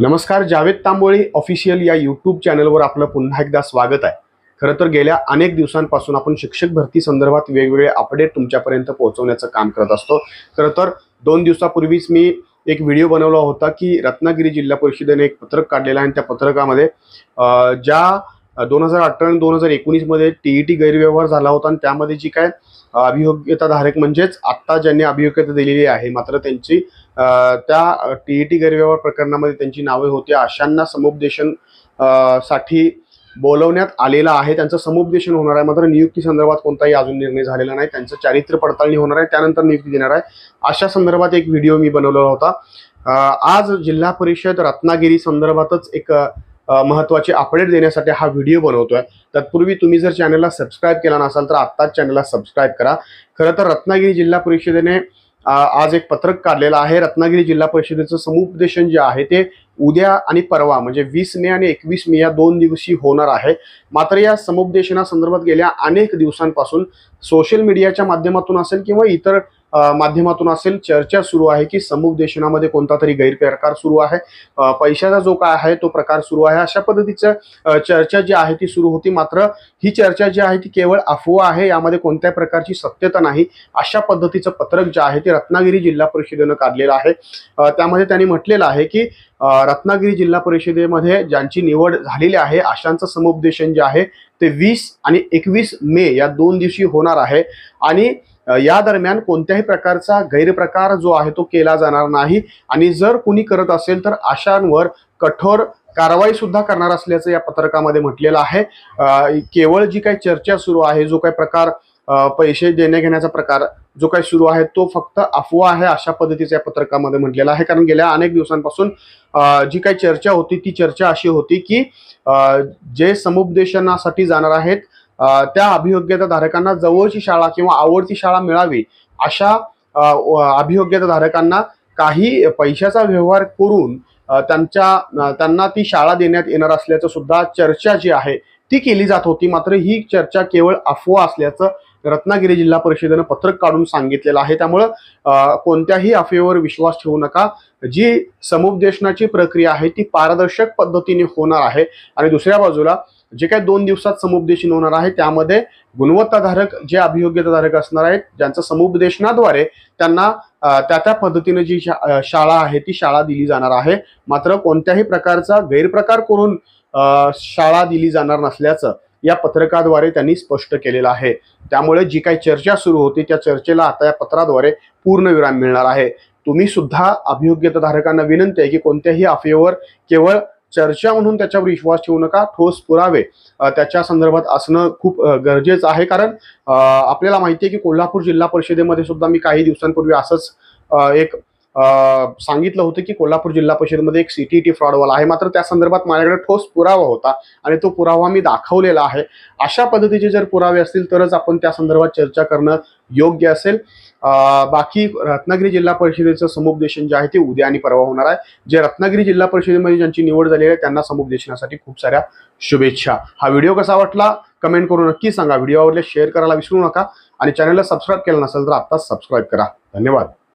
नमस्कार जावेद तांबोळी ऑफिशियल या यूट्यूब चॅनलवर आपलं पुन्हा एकदा स्वागत आहे. खरं तर गेल्या अनेक दिवसांपासून आपण शिक्षक भरती संदर्भात वेगवेगळे अपडेट तुमच्यापर्यंत पोहोचवण्याचं काम करत असतो. खरं तर दोन दिवसापूर्वीच मी एक व्हिडिओ बनवला होता की रत्नागिरी जिल्हा परिषदेने एक पत्रक काढलेलं आहे आणि त्या पत्रकामध्ये ज्या दोन हजार अठरा आणि दोन हजार एकोणीसमध्ये टी ई टी गैरव्यवहार झाला होता आणि त्यामध्ये जी काय अभियोग्यताधारक म्हणजेच आत्ता ज्यांनी अभियोग्यता दिलेली आहे मात्र त्यांची त्या टी ई टी गैरव्यवहार प्रकरणामध्ये त्यांची नावे होती. अशांना समुपदेशनसाठी बोलवण्यात आलेलं आहे. त्यांचं समुपदेशन होणार आहे. मात्र नियुक्ती संदर्भात कोणताही अजून निर्णय झालेला नाही. त्यांचं चारित्र्य पडताळणी होणार आहे. त्यानंतर नियुक्ती देणार आहे. अशा संदर्भात एक व्हिडिओ मी बनवलेला होता. आज जिल्हा परिषद रत्नागिरी संदर्भातच एक महत्त्वाचे अपडेट देण्यासाठी हा व्हिडिओ बनवतोय. तत्पूर्वी तुम्ही जर चॅनलला सबस्क्राईब केला नसाल तर आत्ताच चॅनलला सबस्क्राईब करा. खरं तर रत्नागिरी जिल्हा परिषदेने आज एक पत्रक काढलेलं आहे. रत्नागिरी जिल्हा परिषदेचं समुपदेशन जे आहे ते उद्या आणि परवा म्हणजे वीस मे आणि एकवीस मे या दोन दिवशी होणार आहे. मात्र या समुपदेशनासंदर्भात गेल्या अनेक दिवसांपासून सोशल मीडियाच्या माध्यमातून असेल किंवा इतर माध्यमातून असेल चर्चा सुरू आहे की समुपदेशनामध्ये कोणता तरी गैरप्रकार सुरू आहे. पैशाचा जो काय आहे तो प्रकार सुरू आहे. अशा पद्धतीचं चर्चा जी आहे ती सुरू होती. मात्र ही चर्चा जी आहे ती केवळ अफवा आहे. यामध्ये कोणत्याही प्रकारची सत्यता नाही. अशा पद्धतीचं पत्रक जे आहे ते रत्नागिरी जिल्हा परिषदेनं काढलेलं आहे. त्यामध्ये त्यांनी म्हटलेलं आहे की रत्नागिरी जिल्हा परिषदेमध्ये ज्यांची निवड झालेली आहे अशांचं समुपदेशन जे आहे ते वीस आणि एकवीस मे या दोन दिवशी होणार आहे. आणि या दरम्यान कोणत्याही प्रकारचा गैरप्रकार जो आहे तो केला जाणार नाही. आणि जर कुणी करत असेल तर आशांवर कठोर कारवाई सुद्धा करणार असल्याचं या पत्रकामध्ये म्हटलेलं आहे. केवळ जी काही चर्चा सुरू आहे जो काही प्रकार पैसे देण्या घेण्याचा प्रकार जो काही सुरू आहे तो फक्त अफवा आहे अशा पद्धतीच्या पत्रकामध्ये म्हटलेला आहे. कारण गेल्या अनेक दिवसांपासून जी काही चर्चा होती ती चर्चा अशी होती की जे समुपदेशनासाठी जाणार आहेत त्या अभियोग्यता धारकांना जवळची शाळा किंवा आवडती शाळा मिळावी अशा अभियोग्यता धारकांना काही पैशाचा व्यवहार करून त्यांच्या त्यांना ती शाळा देण्यात येणार असल्याचं सुद्धा चर्चा जी आहे ती केली जात होती. मात्र ही चर्चा केवळ अफवा असल्याचं रत्नागिरी जिल्हा परिषदेनं पत्रक काढून सांगितलेलं आहे. त्यामुळं कोणत्याही अफवेवर विश्वास ठेवू नका. जी समुपदेशनाची प्रक्रिया आहे ती पारदर्शक पद्धतीने होणार आहे. आणि दुसऱ्या बाजूला जे काही दोन दिवसात समुपदेशन होणार आहे त्यामध्ये गुणवत्ताधारक जे अभियोग्यताधारक असणार आहेत ज्यांचं समुपदेशनाद्वारे त्यांना त्या त्या पद्धतीने जी शा- शाळा आहे ती शाळा दिली जाणार आहे. मात्र कोणत्याही प्रकारचा गैरप्रकार करून शाळा दिली जाणार नसल्याचं या पत्रकाद्वारे त्यांनी स्पष्ट केलेलं आहे. त्यामुळे जी काही चर्चा सुरू होती त्या चर्चेला आता या पत्राद्वारे पूर्णविराम मिळणार आहे. तुम्ही सुद्धा अभियोग्यताधारकांना विनंती आहे की कोणत्याही अफवेवर केवळ चर्चा म्हणून त्याच्यावर विश्वास ठेवू नका ठोस पुरावे त्याच्या संदर्भात असणं खूप गरजेचं आहे. कारण आपल्याला माहिती आहे की कोल्हापूर जिल्हा परिषदेमध्ये सुद्धा मी काही दिवसांपूर्वी असंच एक सांगितलं होतं की कोल्हापूर जिल्हा परिषदेमध्ये एक सीटीटी फ्रॉडवाला आहे. मात्र त्या संदर्भात माझ्याकडे ठोस पुरावा होता आणि तो पुरावा मी दाखवलेला आहे. अशा पद्धतीचे जर पुरावे असतील तरच आपण त्या संदर्भात चर्चा करणं योग्य असेल. बाकी रत्नागिरी जिल्हा परिषदेचं समुपदेशन जे आहे ते उद्या आणि परवा होणार आहे. जे रत्नागिरी जिल्हा परिषदेमध्ये ज्यांची निवड झालेली आहे त्यांना समुपदेशनासाठी खूप साऱ्या शुभेच्छा. हा व्हिडिओ कसा वाटला? कमेंट करून नक्की सांगा. व्हिडिओ आवडले शेअर करायला विसरू नका. आणि चॅनलला सबस्क्राईब केलं नसेल तर आत्ताच सबस्क्राईब करा. धन्यवाद.